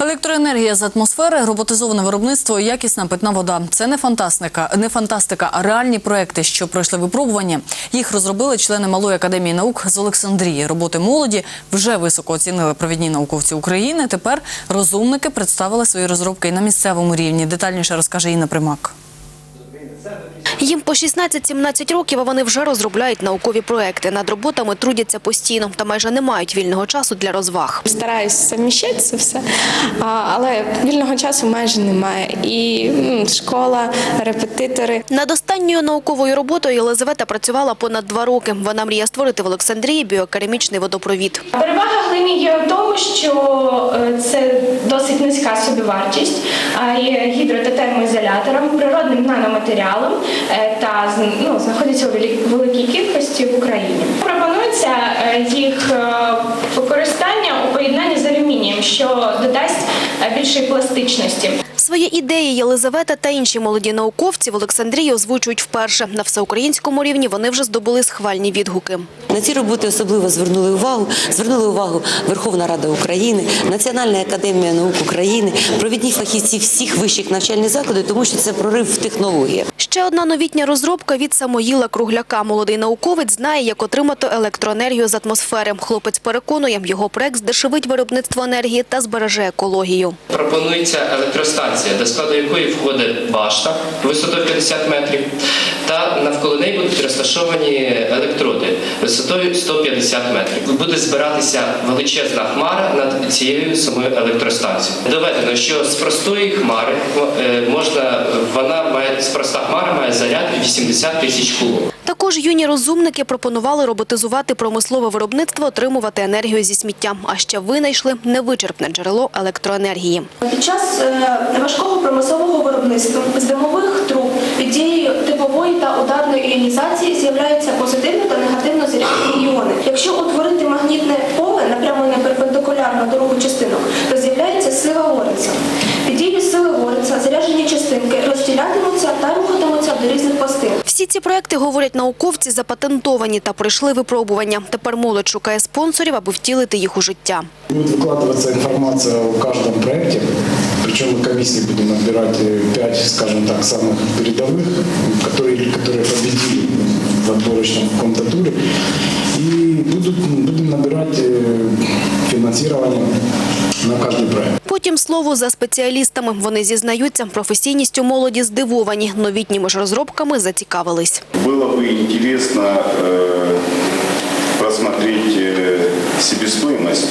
Електроенергія з атмосфери, роботизоване виробництво якісна питна вода. Це не фантастика, не фантастика, а реальні проекти, що пройшли випробування. Їх розробили члени Малої академії наук з Олександрії. Роботи молоді вже високо оцінили провідні науковці України. Тепер розумники представили свої розробки і на місцевому рівні. Детальніше розкаже Інна Примак. Їм по 16-17 років, а вони вже розробляють наукові проекти. Над роботами трудяться постійно та майже не мають вільного часу для розваг. Стараюсь совміщати це все, але вільного часу майже немає. І школа, репетитори. Над останньою науковою роботою Єлизавета працювала понад два роки. Вона мріє створити в Олександрії біокерамічний водопровід. Перевага глині є в тому, що собівартість, гідро- природним наноматеріалом е, та ну, знаходиться у велик- великій кількості в Україні. Пропонується е, їх е, використання у поєднанні з алюмінієм, що додасть більшої пластичності. Свої ідеї Єлизавета та інші молоді науковці в Олександрії озвучують вперше. На всеукраїнському рівні вони вже здобули схвальні відгуки. На ці роботи особливо звернули увагу. Звернули увагу Верховна Рада України, Національна академія наук України, провідні фахівці всіх вищих навчальних закладів, тому що це прорив в технологіях. Ще одна новітня розробка від Самоїла Кругляка. Молодий науковець знає, як отримати електроенергію з атмосфери. Хлопець переконує, його проект здешевить виробництво енергії та збереже екологію. Пропонується електростанція, до складу якої входить башта висотою 50 метрів, та навколо неї будуть розташовані електроди висотою 150 метрів. Буде збиратися величезна хмара над цією самою електростанцією. Доведено, що з простої хмари е, можна вона має спроста хмара має заряд 80 тисяч кулон. Також юні розумники пропонували роботизувати промислове виробництво, отримувати енергію зі сміття. А ще винайшли невичерпне джерело електроенергії. Під час е, важкого промислового виробництва з димових труб від дії теплової та ударної іонізації з'являються ці проекти, говорять науковці, запатентовані та пройшли випробування. Тепер молодь шукає спонсорів, аби втілити їх у життя. Будет выкладываться информация о каждом проекте, причем мы комиссии будем отбирать э, пять, скажем так, самых передовых, которые, которые победили в отборочном каком-то туре. И будут, будем набирать э, финансирование на каждый проект. Потім слово за спеціалістами. Вони зізнаються, професійністю молоді здивовані. Новітніми ж розробками зацікавились. Было бы интересно э, просмотреть э, себестоимость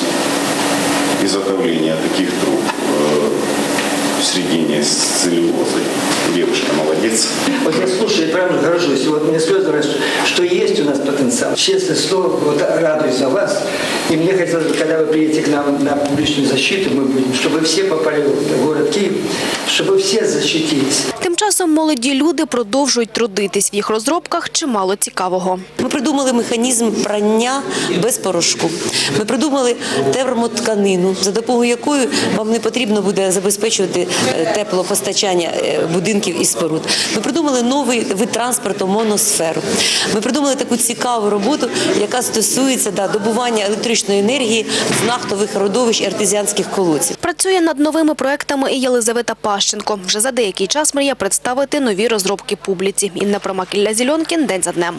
изготовления таких труб э, в средине с целлюлозой. Девушка молодец. Вот я слушаю, я правда горжусь. И вот мне слезы растут, что есть у нас потенциал. Честное слово, вот радуюсь за вас. И мне хотелось бы, когда вы приедете к нам на публичную защиту, мы будем, чтобы все попали в город Киев, чтобы все защитились. Тим часом молоді люди продовжують трудитись. В їх розробках чимало цікавого. Ми придумали механізм прання без порошку. Ми придумали термотканину, за допомогою якої вам не потрібно буде забезпечувати е, теплопостачання е, будинків і споруд. Ми придумали новий вид транспорту моносферу. Ми придумали таку цікаву роботу, яка стосується да, добування електричної енергії з нафтових родовищ і артезіанських колодців. Працює над новими проектами і Єлизавета Пащенко. Вже за деякий час мріє представити нові розробки публіці. Інна промакілля Зіленкін. День за днем.